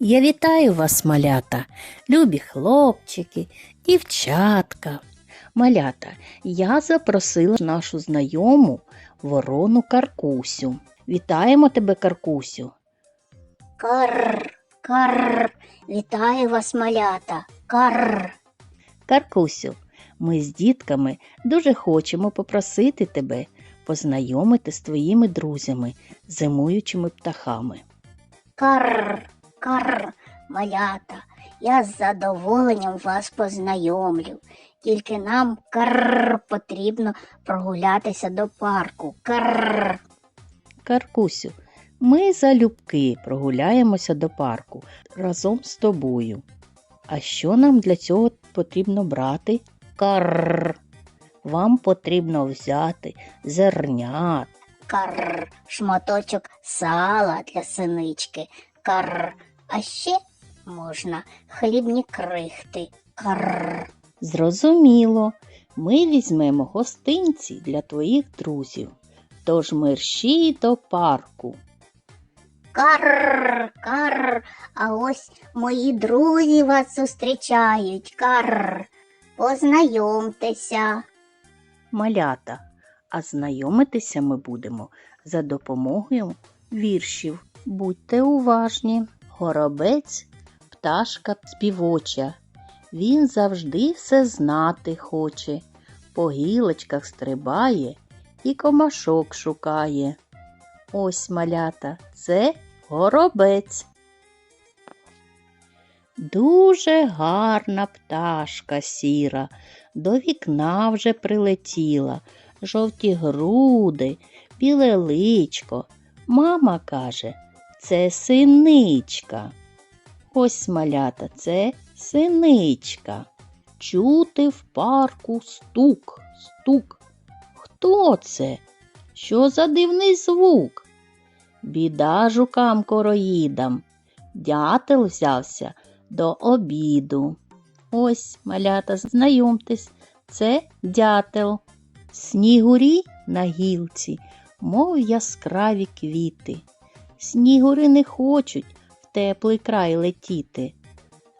Я вітаю вас, малята, любі хлопчики, дівчатка. Малята, я запросила нашу знайому ворону Каркусю. Вітаємо тебе, Каркусю. Карр, карр, вітаю вас, малята. Карр. Каркусю, ми з дітками дуже хочемо попросити тебе познайомити з твоїми друзями, зимуючими птахами. Карр, карр, малята. Я з задоволенням вас познайомлю. Тільки нам карр потрібно прогулятися до парку. Карр. Каркусю, ми залюбки прогуляємося до парку разом з тобою. А що нам для цього потрібно брати? Карр. Вам потрібно взяти зернят, Карр, шматочок сала для синички. Карр. А ще можна хлібні крихти. Карр. Зрозуміло, ми візьмемо гостинці для твоїх друзів. Тож мерщій до парку. Карр, карр, а ось мої друзі вас зустрічають. Карр. Познайомтеся. Малята, а знайомитися ми будемо за допомогою віршів. Будьте уважні. Горобець пташка співоча. Він завжди все знати хоче. По гілочках стрибає і комашок шукає. Ось малята, це горобець. Дуже гарна пташка сіра, до вікна вже прилетіла, жовті груди, біле личко. Мама каже, це синичка. Ось малята, це синичка. Чути в парку стук, стук. Хто це? Що за дивний звук? Біда жукам короїдам. Дятел взявся до обіду. Ось, малята, знайомтесь, це дятел. Снігурі на гілці, мов яскраві квіти. Снігури не хочуть в теплий край летіти.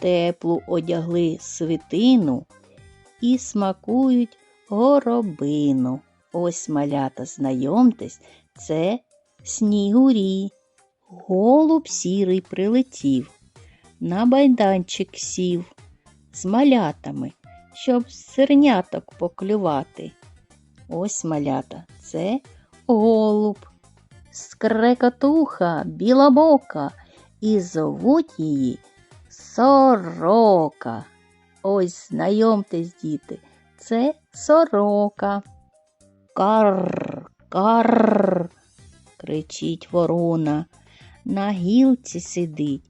Теплу одягли свитину і смакують горобину. Ось малята, знайомтесь, це снігурі. Голуб сірий прилетів, на байданчик сів з малятами, щоб зерняток поклювати. Ось малята, це голуб, скрекотуха білобока, і зовуть її сорока. Ось знайомтесь, діти, це сорока. Карр, карр, кричить ворона. На гілці сидить,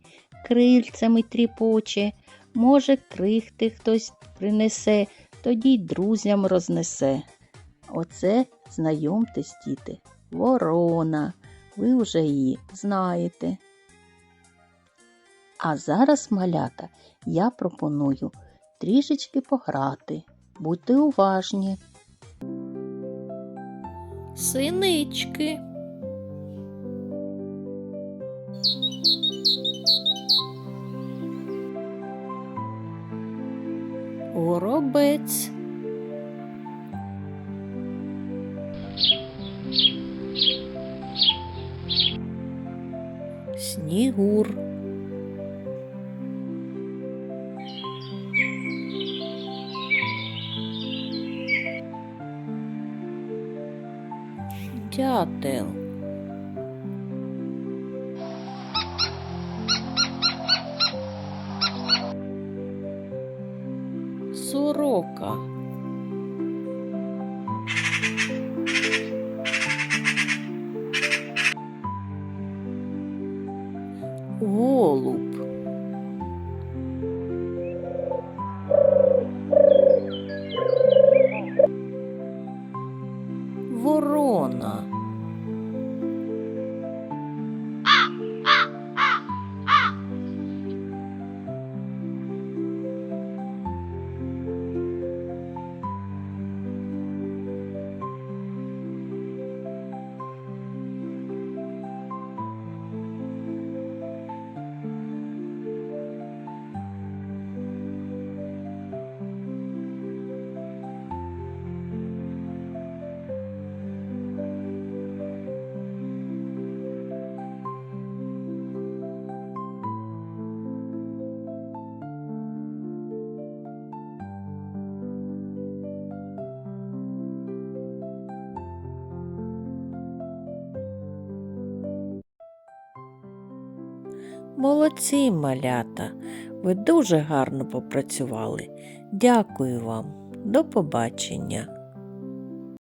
крильцями тріпоче, може, крихти хтось принесе, тоді й друзям рознесе. Оце, знайомтесь, діти, ворона. Ви вже її знаєте. А зараз, малята, я пропоную трішечки пограти. Будьте уважні. Синички. Горобець. Снігур. Дятел. Молодці, малята. Ви дуже гарно попрацювали. Дякую вам. До побачення.